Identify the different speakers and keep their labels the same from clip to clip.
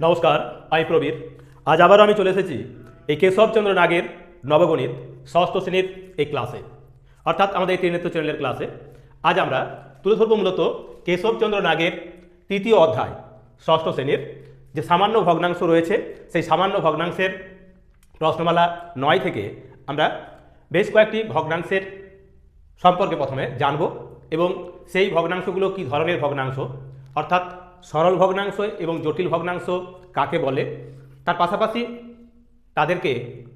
Speaker 1: নমস্কার, আমি প্রবীর। আজ আবারও আমি চলে এসেছি এই কেশবচন্দ্র নাগের নবগণিত ষষ্ঠ শ্রেণির এই ক্লাসে, অর্থাৎ আমাদের এই ত্রিনেত্র চ্যানেলের ক্লাসে। আজ আমরা তুলে ধরব মূলত কেশবচন্দ্র নাগের তৃতীয় অধ্যায়, ষষ্ঠ শ্রেণির যে সামান্য ভগ্নাংশ রয়েছে, সেই সামান্য ভগ্নাংশের প্রশ্নমালা নয় থেকে আমরা বেশ কয়েকটি ভগ্নাংশের সম্পর্কে প্রথমে জানব এবং সেই ভগ্নাংশগুলো কি ধরনের ভগ্নাংশ, অর্থাৎ সরল ভগ্নাংশ এবং জটিল ভগ্নাংশ কাকে বলে? তার পাশাপাশি তাদেরকে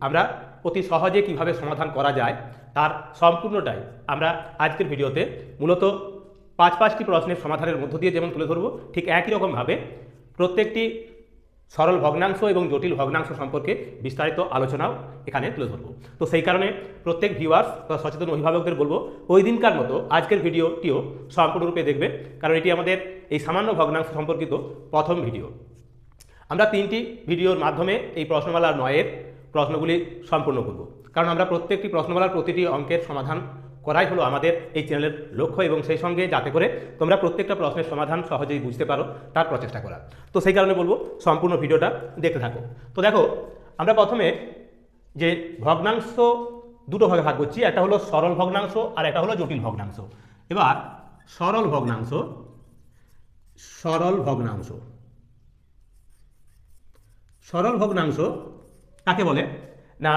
Speaker 1: আমরা অতি সহজে কীভাবে সমাধান করা যায় তার সম্পূর্ণটাই আমরা আজকের ভিডিওতে মূলত পাঁচ পাঁচটি প্রশ্নের সমাধানের মধ্য দিয়ে যেমন তুলে ধরব, ঠিক একই রকমভাবে প্রত্যেকটি সরল ভগ্নাংশ এবং জটিল ভগ্নাংশ সম্পর্কে বিস্তারিত আলোচনাও এখানে তুলে ধরবো। তো সেই কারণে প্রত্যেক ভিউয়ার্স বা সচেতন অভিভাবকদের বলব ওই দিনকার মতো আজকের ভিডিওটিও সম্পূর্ণরূপে দেখবে, কারণ এটি আমাদের এই সামান্য ভগ্নাংশ সম্পর্কিত প্রথম ভিডিও। আমরা তিনটি ভিডিওর মাধ্যমে এই প্রশ্নমালার নয়ের প্রশ্নগুলি সম্পূর্ণ করব। কারণ আমরা প্রত্যেকটি প্রশ্নমালার প্রতিটি অঙ্কের সমাধান করাই হলো আমাদের এই চ্যানেলের লক্ষ্য এবং সেই সঙ্গে যাতে করে তোমরা প্রত্যেকটা প্রশ্নের সমাধান সহজেই বুঝতে পারো, তার প্রচেষ্টা করা। তো সেই কারণে বলব, সম্পূর্ণ ভিডিওটা দেখতে থাকো। তো দেখো, আমরা প্রথমে যে ভগ্নাংশ দুটো ভাগে ভাগ করছি, একটা হলো সরল ভগ্নাংশ আর একটা হলো জটিল ভগ্নাংশ। এবার সরল ভগ্নাংশ সরল ভগ্নাংশ। সরল ভগ্নাংশ কাকে বলে? না,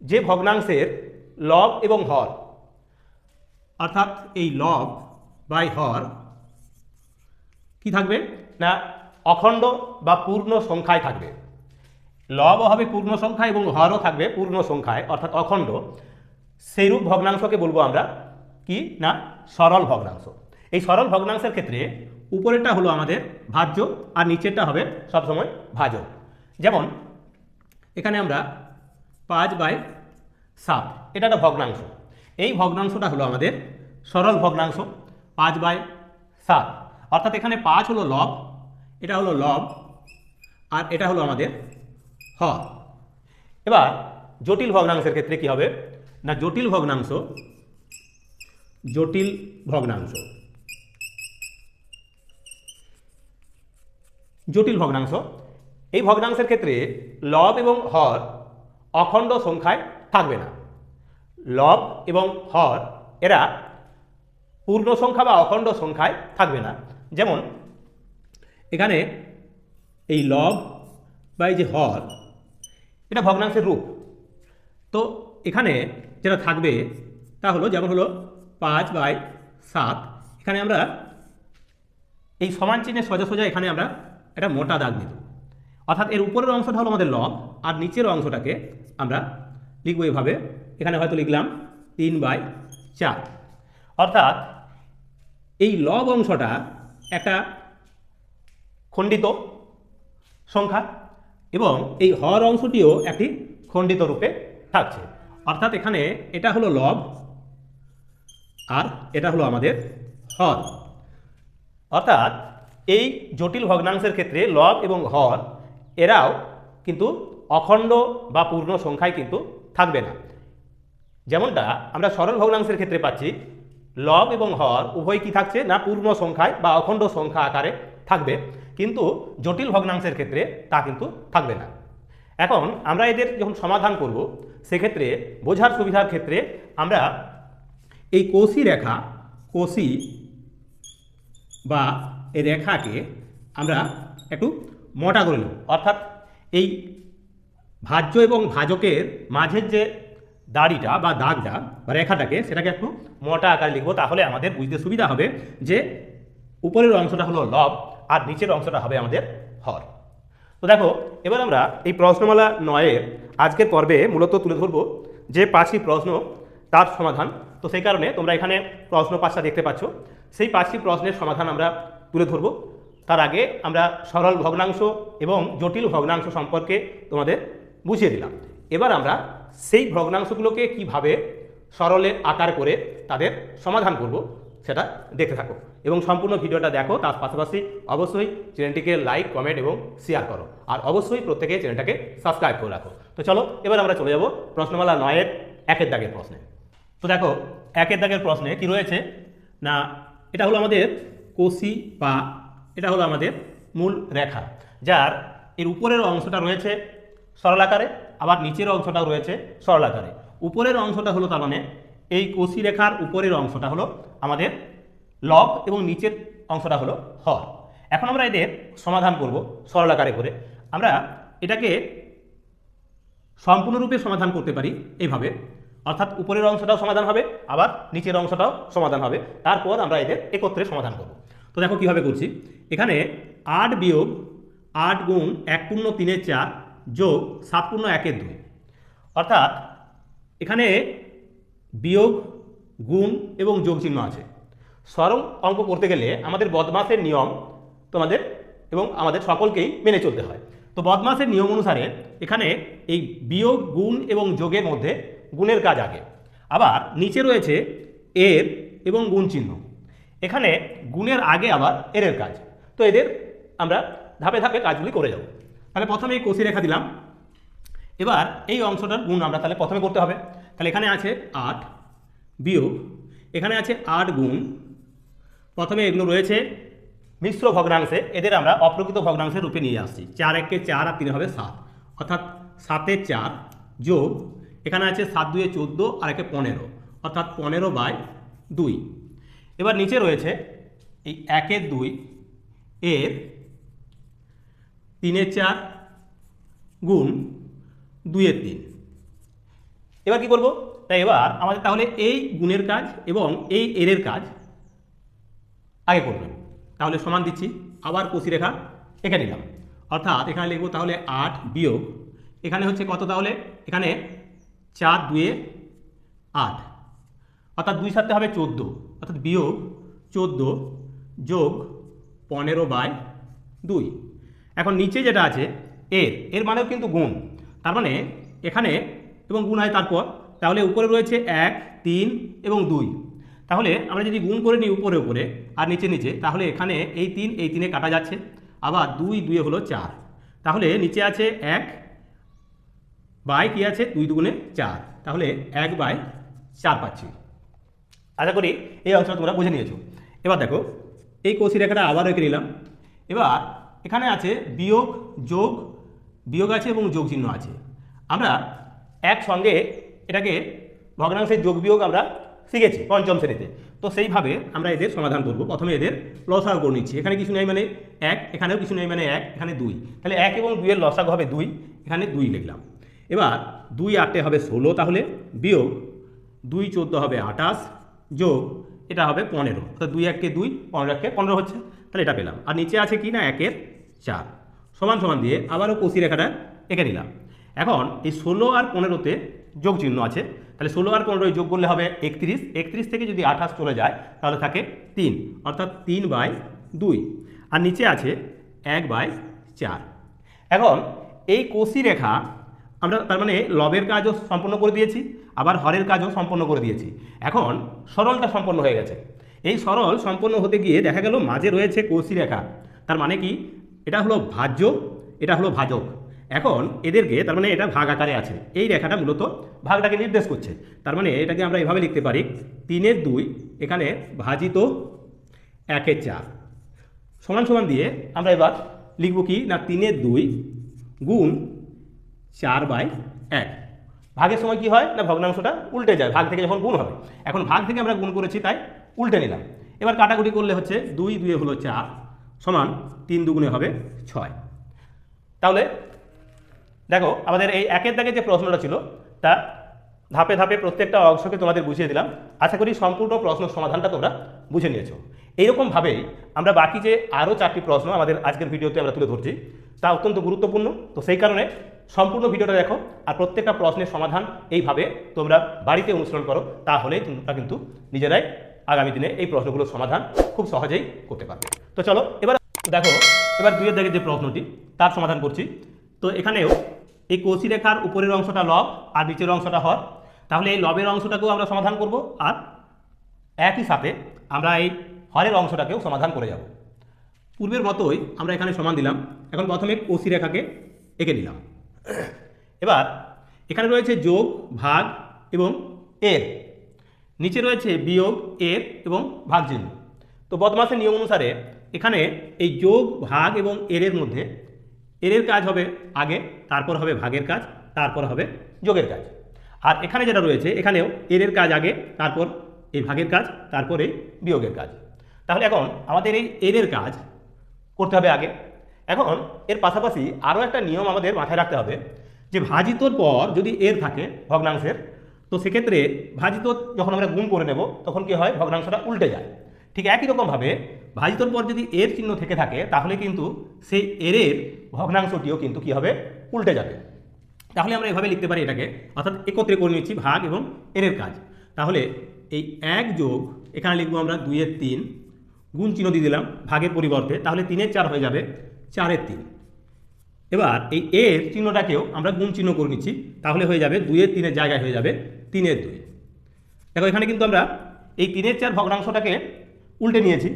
Speaker 1: যে ভগ্নাংশের লব এবং হর। অর্থাৎ এই লব বাই হর কি থাকবে? না অখণ্ড বা পূর্ণ সংখ্যায় থাকবে। লবও হবে পূর্ণ সংখ্যা এবং হরও থাকবে পূর্ণ সংখ্যায় অর্থাৎ অখণ্ড। সেইরূপ ভগ্নাংশকে বলব আমরা কি? না সরল ভগ্নাংশ। এই সরল ভগ্নাংশের ক্ষেত্রে উপরেরটা হলো আমাদের ভাজ্য আর নিচেরটা হবে সবসময় ভাজক যেমন এখানে আমরা পাঁচ বাই সাত। এটা একটা ভগ্নাংশ। এই ভগ্নাংশটা হলো আমাদের সরল ভগ্নাংশ, পাঁচ বাই সাত। অর্থাৎ এখানে পাঁচ হলো লব, এটা হলো লব, আর এটা হলো আমাদের হর। এবার জটিল ভগ্নাংশের ক্ষেত্রে কি হবে? না, জটিল ভগ্নাংশ জটিল ভগ্নাংশ। জটিল ভগ্নাংশ। এই ভগ্নাংশের ক্ষেত্রে লব এবং হর অখণ্ড সংখ্যায় থাকবে না। লব এবং হর এরা পূর্ণ সংখ্যা বা অখণ্ড সংখ্যায় থাকবে না। যেমন এখানে এই লব বা এই যে হর, এটা ভগ্নাংশের রূপ। তো এখানে যেটা থাকবে তা হলো, যেমন হলো পাঁচ বাই সাত। এখানে আমরা এই সমান চিহ্নের সোজা সোজা এখানে আমরা একটা মোটা দাগ দিত অর্থাৎ এর উপরের অংশটা হলো আমাদের লব, আর নিচের অংশটাকে আমরা লিখব এভাবে। এখানে হয়তো লিখলাম তিন বাই চার। অর্থাৎ এই লব অংশটা একটা খণ্ডিত সংখ্যা এবং এই হর অংশটিও একটি খণ্ডিত রূপে থাকছে। অর্থাৎ এখানে এটা হলো লব আর এটা হলো আমাদের হর। অর্থাৎ এই জটিল ভগ্নাংশের ক্ষেত্রে লব এবং হর, এরাও কিন্তু অখণ্ড বা পূর্ণ সংখ্যায় কিন্তু থাকবে না। যেমনটা আমরা সরল ভগ্নাংশের ক্ষেত্রে পাচ্ছি, লব এবং হর উভয় কি থাকছে না পূর্ণ সংখ্যায় বা অখণ্ড সংখ্যা আকারে থাকবে, কিন্তু জটিল ভগ্নাংশের ক্ষেত্রে তা কিন্তু থাকবে না। এখন আমরা এদের যখন সমাধান করব, সেক্ষেত্রে বোঝার সুবিধার ক্ষেত্রে আমরা এই কোষি রেখা, কোষি বা এই রেখাকে আমরা একটু মোটা করে নেব। অর্থাৎ এই ভাজ্য এবং ভাজকের মাঝের যে দাড়িটা বা দাগটা বা রেখাটাকে সেটাকে একটু মোটা আকারে লিখব, তাহলে আমাদের বুঝতে সুবিধা হবে যে উপরের অংশটা হলো লব আর নিচের অংশটা হবে আমাদের হর। তো দেখো, এবার আমরা এই প্রশ্নমালা নয়ের আজকের পর্বে মূলত তুলে ধরবো যে পাঁচটি প্রশ্ন তার সমাধান। তো সেই কারণে তোমরা এখানে প্রশ্ন পাঁচটা দেখতে পাচ্ছ। সেই পাঁচটি প্রশ্নের সমাধান আমরা তুলে ধরবো। তার আগে আমরা সরল ভগ্নাংশ এবং জটিল ভগ্নাংশ সম্পর্কে তোমাদের বুঝিয়ে দিলাম। এবার আমরা সেই ভগ্নাংশগুলোকে কীভাবে সরলের আকার করে তাদের সমাধান করব সেটা দেখতে থাকো। এবং সম্পূর্ণ ভিডিওটা দেখো, তার পাশাপাশি অবশ্যই চ্যানেলটিকে লাইক কমেন্ট এবং শেয়ার করো। আর অবশ্যই প্রত্যেকে চ্যানেলটাকে সাবস্ক্রাইব করে রাখো। তো চলো, এবার আমরা চলে যাব প্রশ্নমালা নয়ের একের দাগের প্রশ্নে। তো দেখো, একের দাগের প্রশ্নে কি রয়েছে? না, এটা হলো আমাদের কোষি বা এটা হলো আমাদের মূল রেখা, যার এর উপরের অংশটা রয়েছে সরলাকারে, আবার নিচের অংশটাও রয়েছে সরলাকারে। উপরের অংশটা হলো তার মানে এই কষি রেখার উপরের অংশটা হলো আমাদের লব এবং নিচের অংশটা হলো হর। এখন আমরা এদের সমাধান করব সরলাকারে করে। আমরা এটাকে সম্পূর্ণরূপে সমাধান করতে পারি এইভাবে অর্থাৎ উপরের অংশটাও সমাধান হবে, আবার নিচের অংশটাও সমাধান হবে। তারপর আমরা এদের একত্রে সমাধান করব। তো দেখো কীভাবে করছি। এখানে আট বিয়োগ আট গুণ এক পূর্ণ তিনের চার যোগ সাত পূর্ণ একের দুই। অর্থাৎ এখানে বিয়োগ, গুণ এবং যোগ চিহ্ন আছে। সরল অঙ্ক করতে গেলে আমাদের বদমাসের নিয়ম তোমাদের এবং আমাদের সকলকেই মেনে চলতে হয়। তো বদমাসের নিয়ম অনুসারে এখানে এই বিয়োগ, গুণ এবং যোগের মধ্যে গুণের কাজ আগে। আবার নিচে রয়েছে এর এবং গুণ চিহ্ন এখানে গুণের আগে আবার এরের কাজ। তো এদের আমরা ধাপে ধাপে কাজগুলি করে যাব। তাহলে প্রথমে এই কষি রেখা দিলাম। এবার এই অংশটার গুণ আমরা তাহলে প্রথমে করতে হবে। তাহলে এখানে আছে আট বিয়োগ, এখানে আছে আট গুণ। প্রথমে এগুলো রয়েছে মিশ্র ভগ্নাংশে, এদের আমরা অপ্রকৃত ভগ্নাংশের রূপে নিয়ে আসছি। চার একে চার আর তিন হবে সাত। অর্থাৎ সাতের চার যোগ, এখানে আছে সাত দুয়ে চোদ্দ আর একে পনেরো। অর্থাৎ পনেরো বাই দুই। এবার নিচে রয়েছে এই একের দুই এর তিনের চার গুণ দুইয়ের তিন। এবার কি করব তাই এবার আমাদের তাহলে এই গুণের কাজ এবং এই এরের কাজ আগে করবেন তাহলে সমান দিচ্ছি, আবার কষি রেখা এঁকে নিলাম। অর্থাৎ এখানে লিখব তাহলে আট বিয়োগ, এখানে হচ্ছে কত তাহলে? এখানে চার দুয়ে আট। অর্থাৎ দুই সাথে হবে চোদ্দ, অর্থাৎ বিয়োগ চোদ্দ যোগ পনেরো বাই দুই। এখন নিচে যেটা আছে, এর এর মানেও কিন্তু গুণ। তার মানে এখানে এবং গুণ হয় তারপর, তাহলে উপরে রয়েছে এক, তিন এবং দুই। তাহলে আমরা যদি গুণ করে নিই উপরে উপরে আর নিচে নিচে, তাহলে এখানে এই তিন, এই তিনে কাটা যাচ্ছে। আবার দুই দুয়ে হলো চার। তাহলে নিচে আছে এক বাই কি আছে? দুই দুগুণে চার। তাহলে এক বাই চার পাচ্ছি। আশা করি এই অংশটা তোমরা বুঝে নিয়েছো। এবার দেখো, এই কষি রেখাটা আবার রেখে নিলাম। এবার এখানে আছে বিয়োগ, যোগ, বিয়োগ আছে এবং যোগ চিহ্ন আছে। আমরা একসঙ্গে এটাকে ভগ্নাংশের যোগ বিয়োগ আমরা শিখেছি পঞ্চম শ্রেণীতে। তো সেইভাবে আমরা এদের সমাধান করব। প্রথমে এদের লসাগু করে নিচ্ছি। এখানে কিছু নেই মানে এক, এখানেও কিছু নেই মানে এক, এখানে দুই। তাহলে এক এবং দুইয়ের লসাগু হবে দুই, এখানে দুই লিখলাম। এবার দুই আটে হবে ষোলো তাহলে বিয়োগ, দুই চোদ্দ হবে আটাশ যোগ, এটা হবে পনেরো। তো দুই এককে দুই, পনেরো এককে পনেরো হচ্ছে। তাহলে এটা পেলাম। আর নিচে আছে কি না একের চার। সমান সমান দিয়ে আবারও কষি রেখাটা এঁকে নিলাম। এখন এই ষোলো আর পনেরোতে যোগ চিহ্ন আছে। তাহলে ষোলো আর পনেরোয় যোগ করলে হবে একত্রিশ। একত্রিশ থেকে যদি আঠাশ চলে যায়, তাহলে থাকে তিন। অর্থাৎ তিন বাই দুই। আর নিচে আছে এক বাই চার। এখন এই কষি রেখা আমরা তার মানে লবের কাজও সম্পন্ন করে দিয়েছি, আবার হরের কাজও সম্পন্ন করে দিয়েছি। এখন সরলটা সম্পন্ন হয়ে গেছে। এই সরল সম্পন্ন হতে গিয়ে দেখা গেল মাঝে রয়েছে কষি রেখা। তার মানে কি? এটা হলো ভাজ্য, এটা হলো ভাজক। এখন এদেরকে তার মানে এটা ভাগ আকারে আছে। এই রেখাটা মূলত ভাগটাকে নির্দেশ করছে। তার মানে এটাকে আমরা এভাবে লিখতে পারি, তিনের দুই এখানে ভাজিত একের চার। সমান সমান দিয়ে আমরা এবার লিখব কি? না, তিনের দুই গুণ চার বাই এক। ভাগের সময় কি হয়? না, ভগ্নাংশটা উল্টে যায়। ভাগ থেকে যখন গুণ হবে। এখন ভাগ থেকে আমরা গুণ করেছি তাই উল্টে নিলাম। এবার কাটাকুটি করলে হচ্ছে দুই দুয়ে হলো চার সমান তিন দুগুণে হবে ছয়। তাহলে দেখো আমাদের এই একের দাগে যে প্রশ্নটা ছিল, তা ধাপে ধাপে প্রত্যেকটা অংশকে তোমাদের বুঝিয়ে দিলাম। আশা করি সম্পূর্ণ প্রশ্ন সমাধানটা তোমরা বুঝে নিয়েছো। এইরকমভাবেই আমরা বাকি যে আরও চারটি প্রশ্ন আমাদের আজকের ভিডিওতে আমরা তুলে ধরছি, তা অত্যন্ত গুরুত্বপূর্ণ। তো সেই কারণে সম্পূর্ণ ভিডিওটা দেখো আর প্রত্যেকটা প্রশ্নের সমাধান এইভাবে তোমরা বাড়িতে অনুসরণ করো, তাহলেই তোমরা কিন্তু নিজেরাই আগামী দিনে এই প্রশ্নগুলোর সমাধান খুব সহজেই করতে পারবে। তো চলো, এবার দেখো, এবার দুইয়ের দাগের যে প্রশ্নটি, তার সমাধান করছি। তো এখানেও এই কষি রেখার উপরের অংশটা লব আর নিচের অংশটা হর। তাহলে এই লবের অংশটাকেও আমরা সমাধান করব আর একই সাথে আমরা এই হরের অংশটাকেও সমাধান করে যাব। পূর্বের মতোই আমরা এখানে সমান দিলাম। এখন প্রথমে কষি রেখাকে এঁকে নিলাম। এবার এখানে রয়েছে যোগ, ভাগ এবং এর। নিচে রয়েছে বিয়োগ এর এবং ভাগ চিহ্ন তো বদমাসের নিয়ম অনুসারে এখানে এই যোগ, ভাগ এবং এরের মধ্যে এরের কাজ হবে আগে, তারপর হবে ভাগের কাজ, তারপর হবে যোগের কাজ। আর এখানে যেটা রয়েছে, এখানেও এরের কাজ আগে, তারপর এই ভাগের কাজ, তারপর এই বিয়োগের কাজ। তাহলে এখন আমাদের এই এরের কাজ করতে হবে আগে। এখন এর পাশাপাশি আরও একটা নিয়ম আমাদের মাথায় রাখতে হবে যে ভাজিতর পর যদি এর থাকে, ভগ্নাংশের তো সেক্ষেত্রে ভাজিত যখন আমরা গুণ করে নেব, তখন কি হয়? ভগ্নাংশটা উল্টে যায়। ঠিক একই রকমভাবে ভাজিতর পর যদি এর চিহ্ন থেকে থাকে, তাহলে কিন্তু সেই এরের ভগ্নাংশটিও কিন্তু কি হবে? উল্টে যাবে। তাহলে আমরা এভাবে লিখতে পারি এটাকে। অর্থাৎ একত্রে করে নিচ্ছি ভাগ এবং এরের কাজ। তাহলে এই এক যোগ, এখানে লিখব আমরা দুইয়ের তিন, গুণ চিহ্ন দিয়ে দিলাম ভাগের পরিবর্তে, তাহলে তিনের চার হয়ে যাবে চারের তিন। এবার এই এর চিহ্নটাকেও আমরা গুণ চিহ্ন করে নিচ্ছি, তাহলে হয়ে যাবে দুইয়ের তিনের জায়গায় হয়ে যাবে তিনের দুই। দেখো, এখানে কিন্তু আমরা এই তিনের চার ভগ্নাংশটাকে উল্টে নিয়েছি।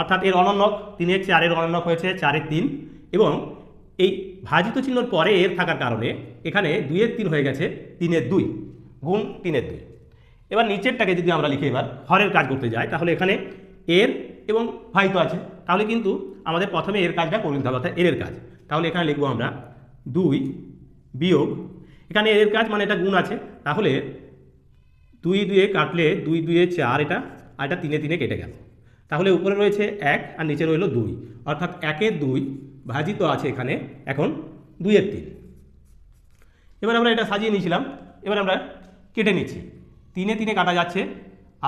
Speaker 1: অর্থাৎ এর অনন্যক তিনের চারের অনন্যক হয়েছে, চারের তিন। এবং এই ভাজিত চিহ্নর পরে এর থাকার কারণে এখানে দুইয়ের তিন হয়ে গেছে, তিনের দুই গুণ তিনের দুই। এবার নিচেরটাকে যদি আমরা লিখে এবার, হরের কাজ করতে যাই, তাহলে এখানে এর এবং ভাজিত আছে। তাহলে কিন্তু আমাদের প্রথমে এর কাজটা করে নিতে হবে, অর্থাৎ এর কাজ। তাহলে এখানে লিখব আমরা দুই বিয়োগ, এখানে এর কাজ মানে এটা গুণ আছে। তাহলে দুই দুয়ে কাটলে দুই দুয়ে চার এটা, আর এটা তিনে তিনে কেটে গেল। তাহলে উপরে রয়েছে এক আর নিচে রইল দুই। অর্থাৎ একের দুই ভাজিত আছে এখানে এখন দুইয়ের তিন। এবার আমরা এটা সাজিয়ে নিয়েছিলাম, এবার আমরা কেটে নিচ্ছি। তিনে তিনে কাটা যাচ্ছে,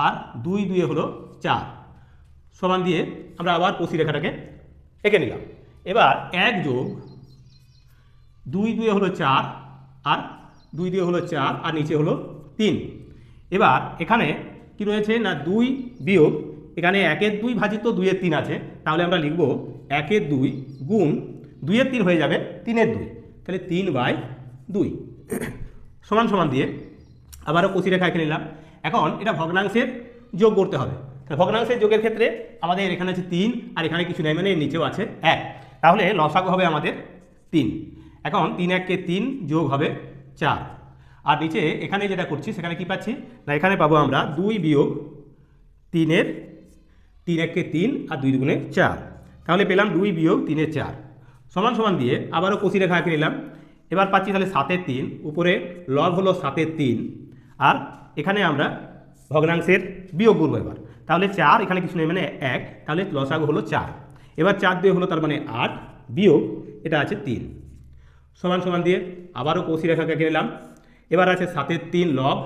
Speaker 1: আর দুই দুয়ে হলো চার। সমান দিয়ে আমরা আবার কষি রেখাটাকে এঁকে নিলাম। এবার এক যোগ দুই দুয়ে হলো চার, আর দুই দিয়ে হলো চার, আর নিচে হলো তিন। এবার এখানে কি রয়েছে না দুই বিয়োগ, এখানে একের দুই ভাজিত দুইয়ের তিন আছে, তাহলে আমরা লিখব একের দুই গুণ দুইয়ের তিন হয়ে যাবে তিনের দুই, তাহলে তিন বাই দুই। সমান সমান দিয়ে আবারও কষি রেখা এঁকে নিলাম। এখন এটা ভগ্নাংশের যোগ করতে হবে। তাহলে ভগ্নাংশের যোগের ক্ষেত্রে আমাদের এখানে আছে তিন, আর এখানে কিছু নেই মানে এর নিচেও আছে এক। তাহলে লসাগু হবে আমাদের তিন। এখন তিন এককে তিন যোগ হবে চার। আর নিচে এখানে যেটা করছি, সেখানে কি পাচ্ছি? না, এখানে পাবো আমরা দুই বিয়োগ তিনের, তিন এককে তিন আর দুই দুগুণে চার। তাহলে পেলাম দুই বিয়োগ তিনের চার। সমান সমান দিয়ে আবারও কষি রেখা এঁকে নিলাম। এবার পাচ্ছি তাহলে সাতের তিন, উপরে লব হলো সাতের তিন। আর এখানে আমরা ভগ্নাংশের বিয়োগ করব এবার। তাহলে চার, এখানে কিছু নেই মানে এক, তাহলে লসাগু হলো চার। এবার চার দিয়ে হলো তার মানে আট বিয়োগ, এটা আছে তিন। সমান সমান দিয়ে আবারও কষি রেখাকে এঁকে নিলাম। এবার আছে সাতের তিন লব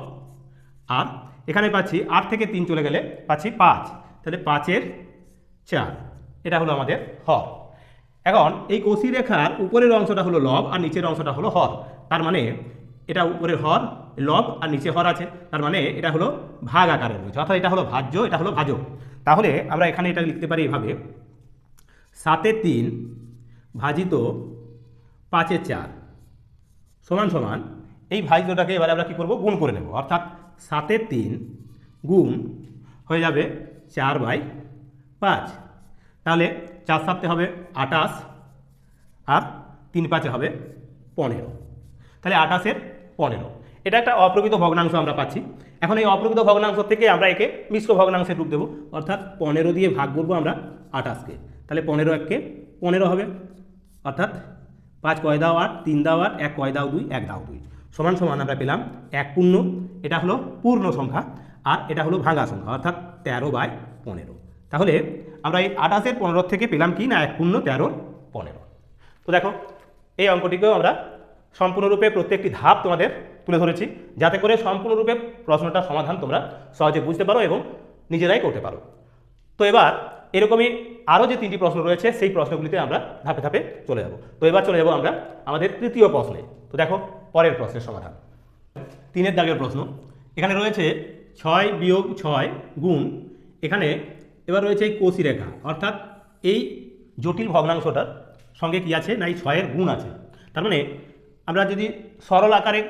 Speaker 1: আর এখানে পাচ্ছি আট থেকে তিন চলে গেলে পাচ্ছি পাঁচ। তাহলে পাঁচের চার। এটা হলো আমাদের হর। এখন এই কষি রেখার উপরের অংশটা হলো লব আর নিচের অংশটা হলো হর। তার মানে এটা উপরের হর, লব আর নিচে হর আছে। তার মানে এটা হলো ভাগ আকারের রয়েছে অর্থাৎ এটা হলো ভাজ্য, এটা হলো ভাজক। তাহলে আমরা এখানে এটা লিখতে পারি এভাবে। সাতে তিন ভাজিত পাঁচে চার। সমান সমান এই ভাজিতটাকে এবারে আমরা কী করব? গুণ করে নেব। অর্থাৎ সাতে তিন গুণ হয়ে যাবে চার বাই পাঁচ। তাহলে চার সাতে হবে আটাশ আর তিন পাঁচে হবে পনেরো। তাহলে আটাশের পনেরো। এটা একটা অপ্রকৃত ভগ্নাংশ আমরা পাচ্ছি। এখন এই অপ্রকৃত ভগ্নাংশ থেকে আমরা একে মিশ্র ভগ্নাংশের রূপ দেবো। অর্থাৎ পনেরো দিয়ে ভাগ করব আমরা আটাশকে তাহলে পনেরো এককে পনেরো হবে। অর্থাৎ পাঁচ কয় দাও আট, তিন দাও আট, এক কয় দাও দুই, এক দাও দুই। সমান সমান আমরা পেলাম এক পূর্ণ, এটা হলো পূর্ণ সংখ্যা, আর এটা হলো ভাঙা সংখ্যা, অর্থাৎ তেরো বাই পনেরো। তাহলে আমরা এই আঠাশের পনেরো থেকে পেলাম কি না এক পূর্ণ তেরোর পনেরো? তো দেখো, এই অঙ্কটিকেও আমরা সম্পূর্ণরূপে প্রত্যেকটি ধাপ তোমাদের তুলে ধরেছি, যাতে করে সম্পূর্ণরূপে প্রশ্নটার সমাধান তোমরা সহজে বুঝতে পারো এবং নিজেরাই করতে পারো। তো এবার এরকমই আরও যে তিনটি প্রশ্ন রয়েছে, সেই প্রশ্নগুলিতে আমরা ধাপে ধাপে চলে যাব। তো এবার চলে যাব আমরা আমাদের তৃতীয় প্রশ্নে। তো দেখো পরের প্রশ্নের সমাধান। তিনের দাগের প্রশ্ন। এখানে রয়েছে ছয় বিয়োগ ছয় গুণ, এখানে এবার রয়েছে এই কোষি রেখা, অর্থাৎ এই জটিল ভগ্নাংশটার সঙ্গে কি আছে না এই ছয়ের গুণ আছে। তার মানে আমরা যদি সরল আকারে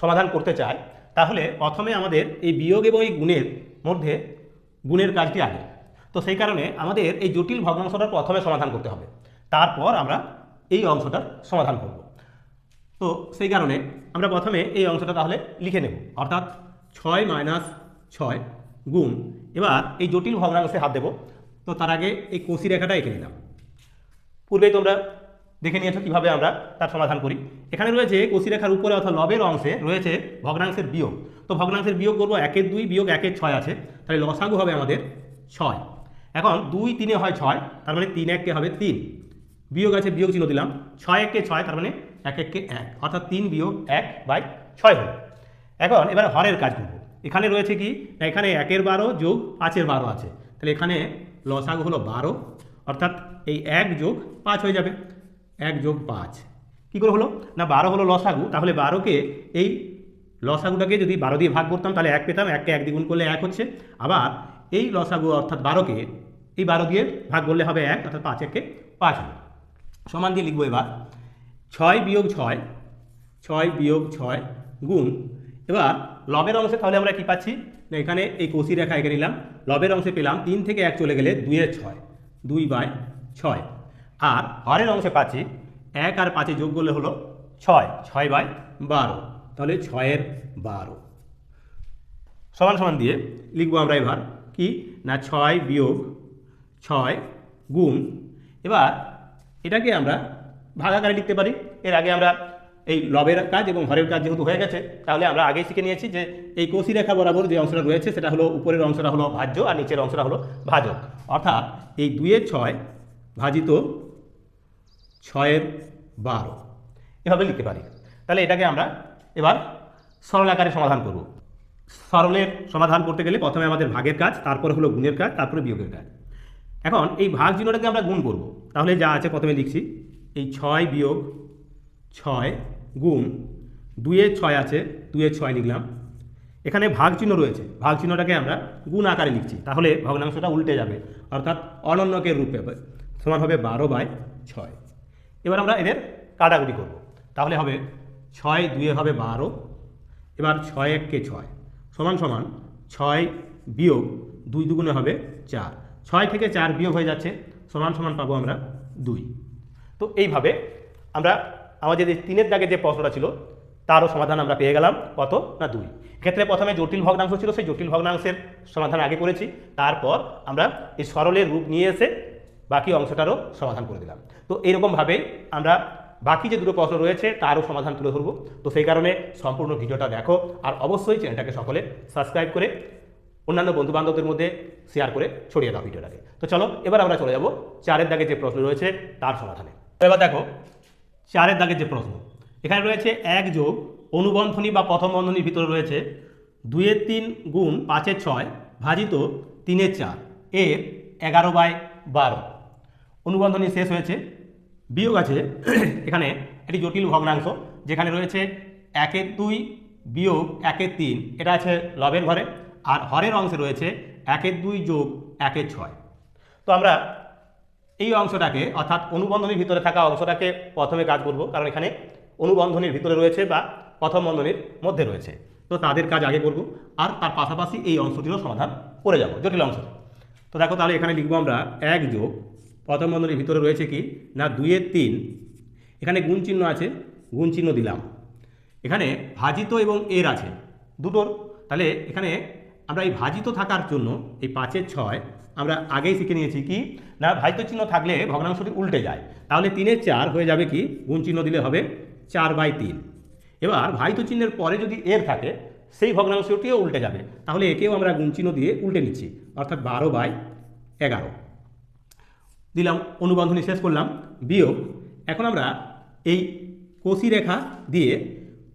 Speaker 1: সমাধান করতে চাই, তাহলে প্রথমে আমাদের এই বিয়োগ এবং এই গুণের মধ্যে গুণের কাজটি আগে। তো সেই কারণে আমাদের এই জটিল ভগ্নাংশটার প্রথমে সমাধান করতে হবে। তারপর আমরা এই অংশটার সমাধান করব। তো সেই কারণে আমরা প্রথমে এই অংশটা তাহলে লিখে নেব। অর্থাৎ ছয় মাইনাস ছয় গুণ। এবার এই জটিল ভগ্নাংশে হাত দেব। তো তার আগে এই কষি রেখাটা এঁকে নিলাম। পূর্বেই তোমরা দেখে নিয়েছো কীভাবে আমরা তার সমাধান করি। এখানে রয়েছে কষি রেখার উপরে অর্থাৎ লবের অংশে রয়েছে ভগ্নাংশের বিয়োগ। তো ভগ্নাংশের বিয়োগ করব একের দুই বিয়োগ একের ছয় আছে। তাহলে লসাগু হবে আমাদের ছয়। এখন দুই তিনে হয় ছয়, তার মানে তিন এককে হবে তিন। বিয়োগ আছে, বিয়োগ চিহ্ন দিলাম। ছয় এককে ছয়, তার মানে এক এককে এক, অর্থাৎ তিন বিয়োগ এক বাই ছয় হলো। এখন এবার হরের কাজ করব। এখানে রয়েছে কি? না, এখানে একের বারো যোগ পাঁচের বারো আছে। তাহলে এখানে লসাগু হলো বারো, অর্থাৎ এই এক যোগ পাঁচ হয়ে যাবে। এক যোগ পাঁচ। কী করে হলো? না, বারো হলো লসাগু, তাহলে বারোকে এই লসাগুটাকে যদি বারো দিয়ে ভাগ করতাম, তাহলে এক পেতাম, এককে এক দ্বিগুণ করলে এক হচ্ছে। আবার এই লসাগু, অর্থাৎ বারোকে এই বারো দিয়ে ভাগ করলে হবে এক, অর্থাৎ পাঁচ একে পাঁচ সমান দিয়ে লিখব এবার। ছয় বিয়োগ ছয় ছয় বিয়োগ ছয় গুণ। এবার লবের অংশে তাহলে আমরা কি পাচ্ছি? না, এখানে এই কষি রেখা এঁকে নিলাম। লবের অংশে পেলাম তিন থেকে এক চলে গেলে দুইয়ের ছয়, দুই বাই ছয়। আর হরের অংশে পাচ্ছি এক আর পাঁচে যোগ করলে হলো ছয় ছয় বাই বারো। তাহলে ছয়ের বারো। সমান সমান দিয়ে লিখব আমরা এবার কি? না, ছয় বিয়োগ ছয় গুণ। এবার এটাকে আমরা ভাগাকারে লিখতে পারি। এর আগে আমরা এই লবের কাজ এবং হরের কাজ যেহেতু হয়ে গেছে, তাহলে আমরা আগেই শিখে নিয়েছি যে এই কষি রেখা বরাবর যে অংশটা রয়েছে সেটা হলো উপরের অংশটা হলো ভাজ্য আর নিচের অংশটা হলো ভাজক। অর্থাৎ এই দুইয়ের ছয় ভাজিত ছয়ের বারো। এভাবে লিখতে পারি। তাহলে এটাকে আমরা এবার সরল আকারে সমাধান করব। সরলের সমাধান করতে গেলে প্রথমে আমাদের ভাগের কাজ, তারপরে হলো গুণের কাজ, তারপরে বিয়োগের কাজ। এখন এই ভাগ চিহ্নটাকে আমরা গুণ করব। তাহলে যা আছে প্রথমে লিখছি, এই ছয় বিয়োগ ছয় গুণ দুইয়ের ছয় আছে দুইয়ের ছয় লিখলাম। এখানে ভাগ চিহ্ন রয়েছে। ভাগ চিহ্নটাকে আমরা গুণ আকারে লিখছি। তাহলে ভগ্নাংশটা উল্টে যাবে। অর্থাৎ অনন্যকের রূপে সমান হবে বারো বাই ছয়। এবার আমরা এদের কাটাকুটি করব। তাহলে হবে ছয় দুয়ে হবে বারো। এবার ছয় এককে ছয়। সমান সমান ছয় বিয়োগ দুই দুগুণে হবে চার। ছয় থেকে চার বিয়োগ হয়ে যাচ্ছে। সমান সমান পাবো আমরা দুই। তো এইভাবে আমরা আমাদের যে তিনের দাগে যে প্রশ্নটা ছিল, তারও সমাধান আমরা পেয়ে গেলাম, কত না দুই? ক্ষেত্রে প্রথমে জটিল ভগ্নাংশ ছিল, সেই জটিল ভগ্নাংশের সমাধান আগে করেছি, তারপর আমরা এই সরলের রূপ নিয়ে এসে বাকি অংশটারও সমাধান করে দিলাম। তো এইরকমভাবেই আমরা বাকি যে দুটো প্রশ্ন রয়েছে, তারও সমাধান তুলে ধরবো। তো সেই কারণে সম্পূর্ণ ভিডিওটা দেখো, আর অবশ্যই চ্যানেলটাকে সকলে সাবস্ক্রাইব করে অন্যান্য বন্ধু বান্ধবদের মধ্যে শেয়ার করে ছড়িয়ে দাও ভিডিওটাকে। তো চলো, এবার আমরা চলে যাব চারের দাগে যে প্রশ্ন রয়েছে, তার সমাধানে। এবার দেখো চারের দাগের যে প্রশ্ন, এখানে রয়েছে এক যোগ অনুবন্ধনী বা প্রথম বন্ধনীর ভিতরে রয়েছে দুইয়ের তিন গুণ পাঁচের ছয় ভাজিত তিনের চার, এর এগারো বাই বারো। অনুবন্ধনী শেষ হয়েছে। বিয়োগ আছে, এখানে একটি জটিল ভগ্নাংশ, যেখানে রয়েছে একের দুই বিয়োগ একের তিন, এটা আছে লবের ঘরে, আর হরের অংশে রয়েছে একের দুই যোগ একের ছয়। তো আমরা এই অংশটাকে, অর্থাৎ অনুবন্ধনীর ভিতরে থাকা অংশটাকে প্রথমে কাজ করব, কারণ এখানে অনুবন্ধনীর ভিতরে রয়েছে বা প্রথম বন্ধনীর মধ্যে রয়েছে। তো তাদের কাজ আগে করব, আর তার পাশাপাশি এই অংশটিরও সমাধান করে যাব, জটিল অংশ। তো দেখো তাহলে এখানে লিখব আমরা এক যোগ, প্রথম বন্ধনীর ভিতরে রয়েছে কি? না, দুইয়ের তিন। এখানে গুণ চিহ্ন আছে, গুণ চিহ্ন দিলাম। এখানে ভাজিত এবং এর আছে, দুটোর। তাহলে এখানে আমরা এই ভাজিত থাকার জন্য এই পাঁচের ছয় আমরা আগেই শিখে নিয়েছি কি? না, ভাজিত চিহ্ন থাকলে ভগ্নাংশটি উল্টে যায়। তাহলে তিনের চার হয়ে যাবে কি? গুণ চিহ্ন দিলে হবে চার বাই তিন। এবার ভাজিত চিহ্নের পরে যদি এর থাকে, সেই ভগ্নাংশটিও উল্টে যাবে। তাহলে একেও আমরা গুণ চিহ্ন দিয়ে উল্টে নিচ্ছি, অর্থাৎ বারো বাই এগারো। দিলাম, অনুবন্ধনী শেষ করলাম। বিয়োগ, এখন আমরা এই কষি রেখা দিয়ে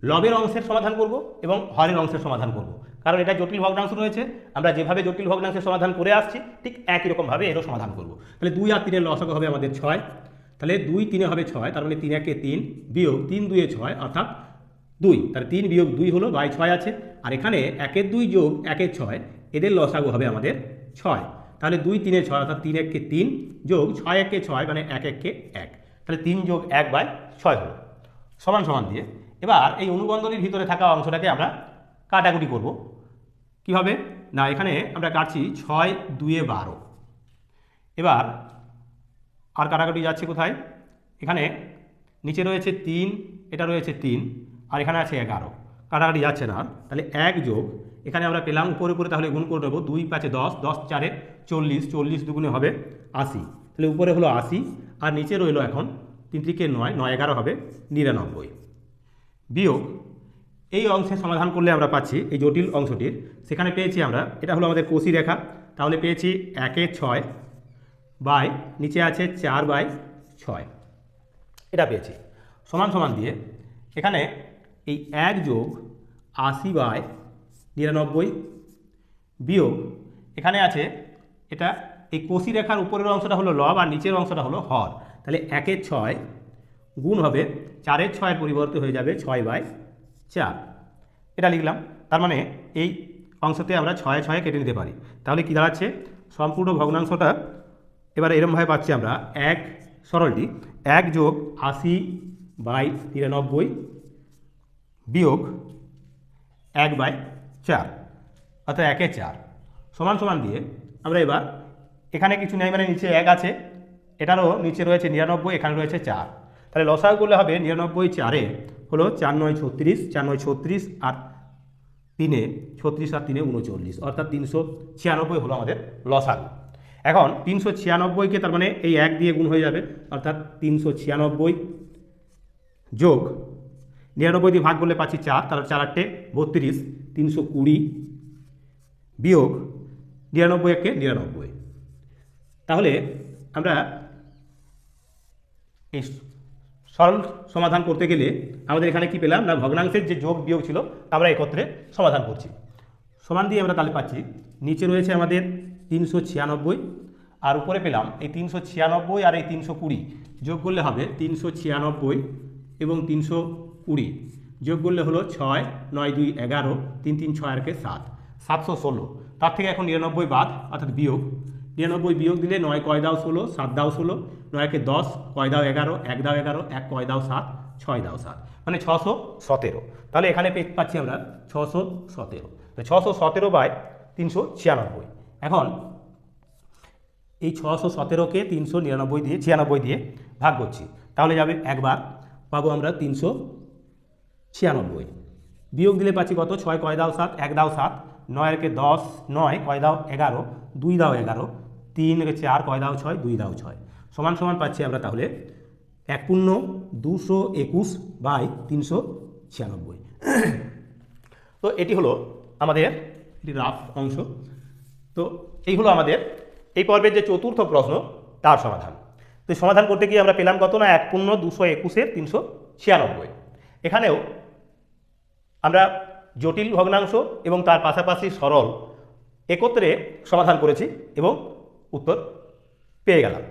Speaker 1: লবের অংশের সমাধান করব এবং হরের অংশের সমাধান করব। কারণ এটা জটিল ভগ্নাংশ রয়েছে। আমরা যেভাবে জটিল ভগ্নাংশের সমাধান করে আসছি, ঠিক একই রকমভাবে এরও সমাধান করব। তাহলে দুই আর তিনের লসক হবে আমাদের ছয়। তাহলে দুই তিনে হবে ছয়, তার মানে তিন একে তিন বিয়োগ তিন দুয়ে ছয়, অর্থাৎ দুই। তাহলে তিন বিয়োগ দুই হলো বাই ছয় আছে। আর এখানে একের দুই যোগ একের ছয়, এদের লসাগু হবে আমাদের ছয়। তাহলে দুই তিনে ছয়, অর্থাৎ তিন এককে তিন যোগ ছয় একে ছয় মানে এক এককে এক। তাহলে তিন যোগ এক বাই ছয় হলো। সমান সমান দিয়ে। এবার এই অনুবন্ধনীর ভিতরে থাকা অংশটাকে আমরা কাটাকুটি করব। কীভাবে না, এখানে আমরা কাটছি ছয়, দুয়ে বারো। এবার আর কাটাকাটি যাচ্ছে কোথায়? এখানে নিচে রয়েছে তিন, এটা রয়েছে তিন, আর এখানে আছে এগারো। কাটাকাটি যাচ্ছে না। তাহলে এক যোগ, এখানে আমরা পেলাম উপরে উপরে তাহলে গুণ করে নেব দুই পাঁচে দশ দশ চারে চল্লিশ চল্লিশ দুগুণে হবে আশি। তাহলে উপরে হলো আশি, আর নিচে রইল এখন তিন তিরিকে নয় নয় এগারো হবে নিরানব্বই। বিয়োগ এই অংশের সমাধান করলে আমরা পাচ্ছি এই জটিল অংশটির। সেখানে পেয়েছি আমরা, এটা হলো আমাদের কোষি রেখা। তাহলে পেয়েছি একে ছয় বাই, নিচে আছে চার বাই ছয়। এটা পেয়েছি। সমান সমান দিয়ে এখানে এই এক যোগ আশি বাই নিরানব্বই বিয়োগ, এখানে আছে এটা এই কোষি রেখার উপরের অংশটা হলো লব আর নিচের অংশটা হলো হর। তাহলে একের ছয় গুণ হবে চারের ছয়ের পরিবর্তে হয়ে যাবে ছয় বাই চার। এটা লিখলাম, তার মানে এই অংশতে আমরা ছয়ে ছয়ে কেটে নিতে পারি। তাহলে কী দাঁড়াচ্ছে? সম্পূর্ণ ভগ্নাংশটা এবার এরমভাবে পাচ্ছি আমরা, এক সরলটি, এক যোগ আশি বাই তিরানব্বই বিয়োগ এক বাই চার, অর্থাৎ একে চার। সমান সমান দিয়ে আমরা এবার এখানে কিছু নেই মানে নিচে এক আছে, এটারও নিচে রয়েছে নিরানব্বই, এখানে রয়েছে চার। তাহলে লসাগু করলে হবে নিরানব্বই চারে হলো চার নয় ছত্রিশ, চার নয় ছত্রিশ আর তিনে, ছত্রিশ আর তিনে উনচল্লিশ, অর্থাৎ তিনশো ছিয়ানব্বই হলো আমাদের লসাগু। এখন তিনশো ছিয়ানব্বইকে তার মানে এই এক দিয়ে গুণ হয়ে যাবে, অর্থাৎ তিনশো ছিয়ানব্বই যোগ নিরানব্বই দিয়ে ভাগ করলে পাচ্ছি চার, তাহলে চার আটটে বত্রিশ, তিনশো কুড়ি বিয়োগ নিরানব্বই একে নিরানব্বই। তাহলে আমরা এই সরল সমাধান করতে গেলে আমাদের এখানে কি পেলাম? না, ভগ্নাংশের যে যোগ বিয়োগ ছিল, আমরা একত্রে সমাধান করছি। সমান দিয়ে আমরা তাহলে পাচ্ছি, নিচে রয়েছে আমাদের তিনশো ছিয়ানব্বই, আর উপরে পেলাম এই তিনশো ছিয়ানব্বই আর এই তিনশো কুড়ি। যোগ করলে হবে তিনশো ছিয়ানব্বই এবং তিনশো কুড়ি। যোগ করলে হলো ছয়, নয়, দুই, এগারো, তিন তিন, ছয়, আরকে সাত, সাতশো ষোলো। তার থেকে এখন নিরানব্বই বাদ, অর্থাৎ বিয়োগ। নিরানব্বই বিয়োগ দিলে নয়, কয় দাও ষোলো, সাত দাও ষোলো নয়কে দশ, কয় দাও এগারো, এক দাও এগারো, এক কয় দাও সাত, ছয় দাও সাত। মানে ছশো সতেরো। তাহলে এখানে পাচ্ছি আমরা ছশো সতেরো। তো ছশো সতেরো বাই তিনশো ছিয়ানব্বই। এখন এই ছশো সতেরোকে তিনশো নিরানব্বই দিয়ে, ছিয়ানব্বই দিয়ে ভাগ করছি। তাহলে যাবে একবার পাবো আমরা তিনশো ছিয়ানব্বই। বিয়োগ দিলে পাচ্ছি কত? ছয়, কয় দাও সাত, এক দাও সাত। নয় একে দশ, নয়, কয় দাও এগারো, দুই দাও এগারো। তিন চার, কয় দাও ছয়, দুই দাও ছয়। সমান সমান পাচ্ছি আমরা তাহলে এক পূর্ণ দুশো একুশ বাই তিনশো ছিয়ানব্বই। তো এটি হলো আমাদের একটি রাফ অংশ। তো এই হলো আমাদের এই পর্বের যে চতুর্থ প্রশ্ন, তার সমাধান। তো সমাধান করতে গিয়ে আমরা পেলাম কত না? এক পূর্ণ দুশো একুশের তিনশো ছিয়ানব্বই। এখানেও আমরা জটিল ভগ্নাংশ এবং তার পাশাপাশি সরল একত্রে সমাধান করেছি এবং উত্তর পেয়ে গেলাম।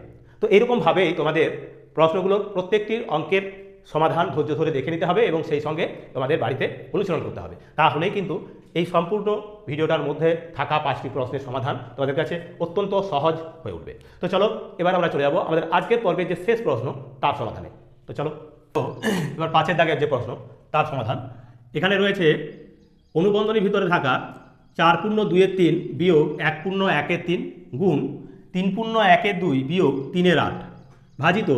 Speaker 1: তো এরকমভাবেই তোমাদের প্রশ্নগুলোর প্রত্যেকটির অঙ্কের সমাধান ধৈর্য ধরে দেখে নিতে হবে এবং সেই সঙ্গে তোমাদের বাড়িতে অনুসরণ করতে হবে। তাহলেই কিন্তু এই সম্পূর্ণ ভিডিওটার মধ্যে থাকা পাঁচটি প্রশ্নের সমাধান তোমাদের কাছে অত্যন্ত সহজ হয়ে উঠবে। তো চলো, এবার আমরা চলে যাব আমাদের আজকের পর্বের যে শেষ প্রশ্ন, তার সমাধানে। তো চলো তো এবার পাঁচের দাগের যে প্রশ্ন, তার সমাধান। এখানে রয়েছে, অনুবন্ধনীর ভিতরে থাকা চার পূর্ণ দুইয়ের তিন বিয়োগ এক পূর্ণ একের তিন গুণ তিন পূর্ণ একের দুই বিয়োগ তিনের আট। ভাজিত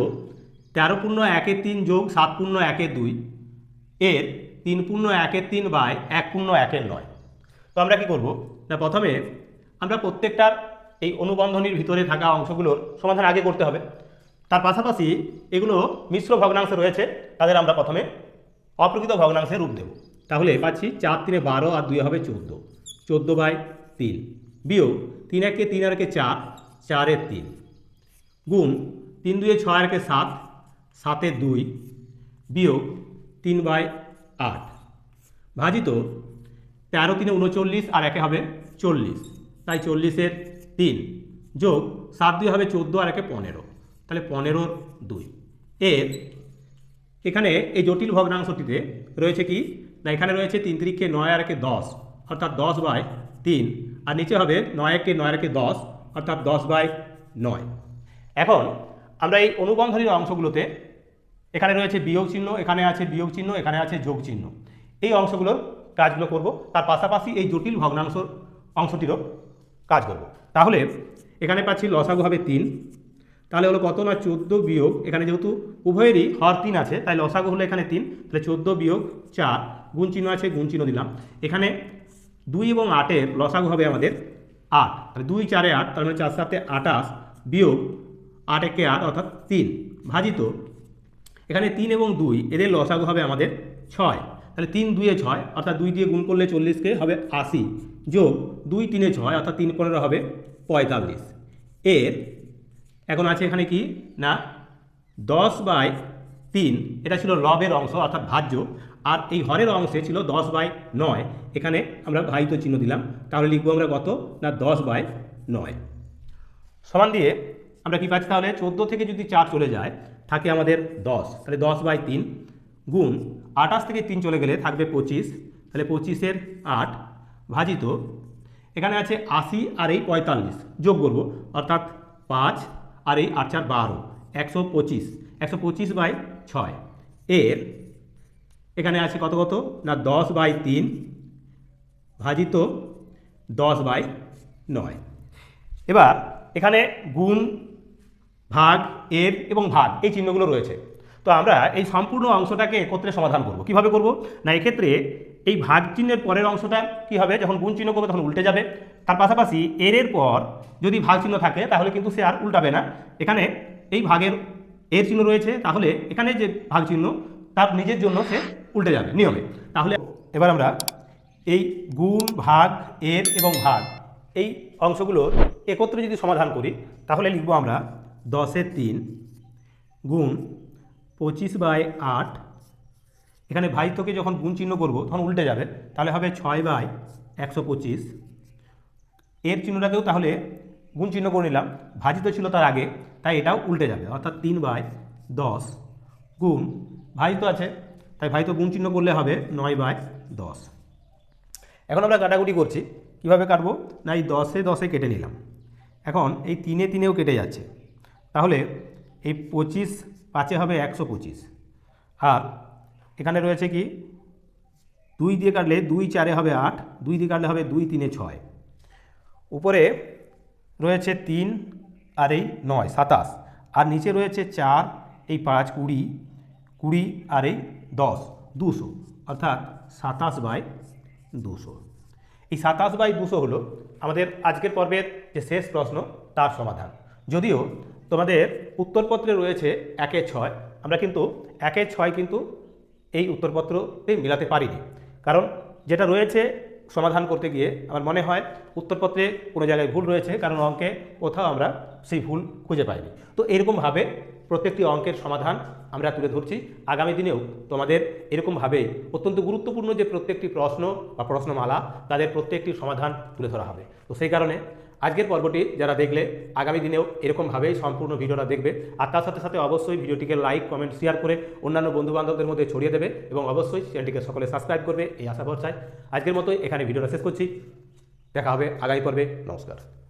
Speaker 1: তেরো পূর্ণ একের তিন যোগ সাত পূর্ণ একের দুই, এর তিন পূর্ণ একের তিন বাই এক পূর্ণ একের নয়। তো আমরা কি করব? না, প্রথমে আমরা প্রত্যেকটার এই অনুবন্ধনীর ভিতরে থাকা অংশগুলোর সমাধান আগে করতে হবে। তার পাশাপাশি এগুলো মিশ্র ভগ্নাংশে রয়েছে, তাদের আমরা প্রথমে অপ্রকৃত ভগ্নাংশে রূপ দেব। তাহলে পাচ্ছি চার তিনে বারো আর দুই হবে চোদ্দ। চোদ্দ বাই তিন। বিয়োগ তিন একে তিন আর একে চার চারের তিন। গুণ তিন দুয়ে ছয় আর একে সাত সাতের দুই, বিয়োগ তিন বাই আট। ভাজিত তেরো তিনে উনচল্লিশ আর একে হবে চল্লিশ। তাই চল্লিশের তিন যোগ সাত দুই হবে চোদ্দ আর একে পনেরো। তাহলে পনেরোর দুই। এর এখানে এই জটিল ভগ্নাংশটিতে রয়েছে কি? না, এখানে রয়েছে তিন তিরিখে নয় আর একে দশ, অর্থাৎ দশ বাই তিন। আর নিচে হবে নয় একে নয় একে দশ অর্থাৎ দশ বাই নয়। এখন আমরা এই অনুবন্ধনীর অংশগুলোতে এখানে রয়েছে বিয়োগ চিহ্ন, এখানে আছে বিয়োগ চিহ্ন, এখানে আছে যোগ চিহ্ন। এই অংশগুলোর কাজগুলো করব, তার পাশাপাশি এই জটিল ভগ্নাংশ অংশটিরও কাজ করব। তাহলে এখানে পাচ্ছি লসাগু হবে তিন। তাহলে হলো কত না চোদ্দ বিয়োগ, এখানে যেহেতু উভয়েরই হর তিন আছে, তাই লসাগু হলো এখানে তিন, তাহলে চোদ্দ বিয়োগ চার, গুণ চিহ্ন আছে, গুণ চিহ্ন দিলাম। এখানে দুই এবং আটের লসাগু হবে আমাদের আট। তাহলে দুই চারে আট, তার মানে চার সাথে আটাশ বিয়োগ আট একে আট অর্থাৎ তিন ভাজিত। এখানে তিন এবং দুই, এদের লসাগু হবে আমাদের ছয়। তাহলে তিন দুয়ে ছয়, অর্থাৎ দুই দিয়ে গুণ করলে চল্লিশকে হবে আশি। যোগ দুই তিনে ছয়, অর্থাৎ তিন পনেরো হবে পঁয়তাল্লিশ। এর, এখন আছে এখানে কি? না, দশ বাই তিন, এটা ছিল লবের অংশ, অর্থাৎ ভাজ্য। আর এই হরের অংশে ছিল দশ বাই নয়। এখানে আমরা ভাইত চিহ্ন দিলাম। তাহলে লিখব আমরা কত? না, দশ বাই নয়। সমান দিয়ে আমরা কি পাচ্ছি তাহলে? চোদ্দ থেকে যদি চার চলে যায়, থাকে আমাদের দশ। তাহলে দশ বাই তিন গুণ আঠাশ থেকে তিন চলে গেলে থাকবে পঁচিশ। তাহলে পঁচিশের আট ভাজিত এখানে আছে আশি আর এই পঁয়তাল্লিশ। যোগ করব, অর্থাৎ পাঁচ আর এই আট চার বারো। একশো পঁচিশ। একশো পঁচিশ বাই ছয়। এর এখানে আছে কত কত? না, দশ বাই তিন ভাজিত দশ বাই নয়। এবার এখানে গুণ, ভাগ, এর এবং ভাগ এই চিহ্নগুলো রয়েছে। তো আমরা এই সম্পূর্ণ অংশটাকে একত্রে সমাধান করব। কীভাবে করব? না, এক্ষেত্রে এই ভাগ চিহ্নের পরের অংশটা কি হবে? যখন গুণ চিহ্ন করবে, তখন উল্টে যাবে। তার পাশাপাশি এর এর পর যদি ভাগ চিহ্ন থাকে, তাহলে কিন্তু সে আর উল্টাবে না। এখানে এই ভাগের এর চিহ্ন রয়েছে। তাহলে এখানে যে ভাগ চিহ্ন, তার নিজের জন্য সে উল্টে যাবে, নিয়মে। তাহলে এবার আমরা এই গুণ, ভাগ, এর এবং ভাগ এই অংশগুলোর একত্রে যদি সমাধান করি, তাহলে লিখব আমরা দশের তিন গুণ পঁচিশ বাই আট। এখানে ভাই ভাইত্বকে যখন গুণ চিহ্ন করব, তখন উল্টে যাবে। তাহলে হবে ছয় বাই একশো পঁচিশ। এর চিহ্নটাকেও তাহলে গুণ চিহ্ন করে নিলাম। ভাজিত ছিল তার আগে, তাই এটাও উল্টে যাবে। অর্থাৎ তিন বাই দশ গুণ ভাজিত আছে তাই ভাজিত গুণ চিহ্ন করলে হবে নয় বাই দশ। এখন আমরা কাটাকুটি করছি। কীভাবে কাটবো? না, এই দশে দশে কেটে নিলাম। এখন এই তিনে তিনেও কেটে যাচ্ছে। তাহলে এই পঁচিশ পাঁচে হবে একশো পঁচিশ। আর এখানে রয়েছে কি? দুই দিয়ে কাটলে দুই চারে হবে আট, দুই দিয়ে কাটলে হবে দুই তিনে ছয়। উপরে রয়েছে তিন আর এই নয়, সাতাশ। আর নিচে রয়েছে চার, এই পাঁচ কুড়ি কুড়ি আর এই দশ, দুশো, অর্থাৎ সাতাশ বাই দুশো। এই সাতাশ বাই দুশো হলো আমাদের আজকের পর্বের যে শেষ প্রশ্ন, তার সমাধান। যদিও তোমাদের উত্তরপত্রে রয়েছে একে ছয়, আমরা কিন্তু একে ছয় কিন্তু এই উত্তরপত্রতে মিলাতে পারিনি। কারণ যেটা রয়েছে সমাধান করতে গিয়ে আমার মনে হয় উত্তরপত্রে কোনো জায়গায় ভুল রয়েছে, কারণ অঙ্কে কোথাও আমরা সেই ভুল খুঁজে পাইনি। তো এরকমভাবে প্রত্যেকটি অঙ্কের সমাধান আমরা তুলে ধরছি। আগামী দিনেও তোমাদের এরকমভাবে অত্যন্ত গুরুত্বপূর্ণ যে প্রত্যেকটি প্রশ্ন বা প্রশ্নমালা, তাদের প্রত্যেকটি সমাধান তুলে ধরা হবে। তো সেই কারণে আজকের পর্বটি যারা দেখলে আগামী দিনেও এরকমভাবেই সম্পূর্ণ ভিডিওটা দেখবে। আর তার সাথে সাথে অবশ্যই ভিডিওটিকে লাইক, কমেন্ট, শেয়ার করে অন্যান্য বন্ধুবান্ধবদের মধ্যে ছড়িয়ে দেবে এবং অবশ্যই চ্যানেলটিকে সকলে সাবস্ক্রাইব করবে, এই আশা ভরসায়। আজকের মতোই এখানে ভিডিওটা শেষ করছি। দেখা হবে আগামী পর্বে। নমস্কার।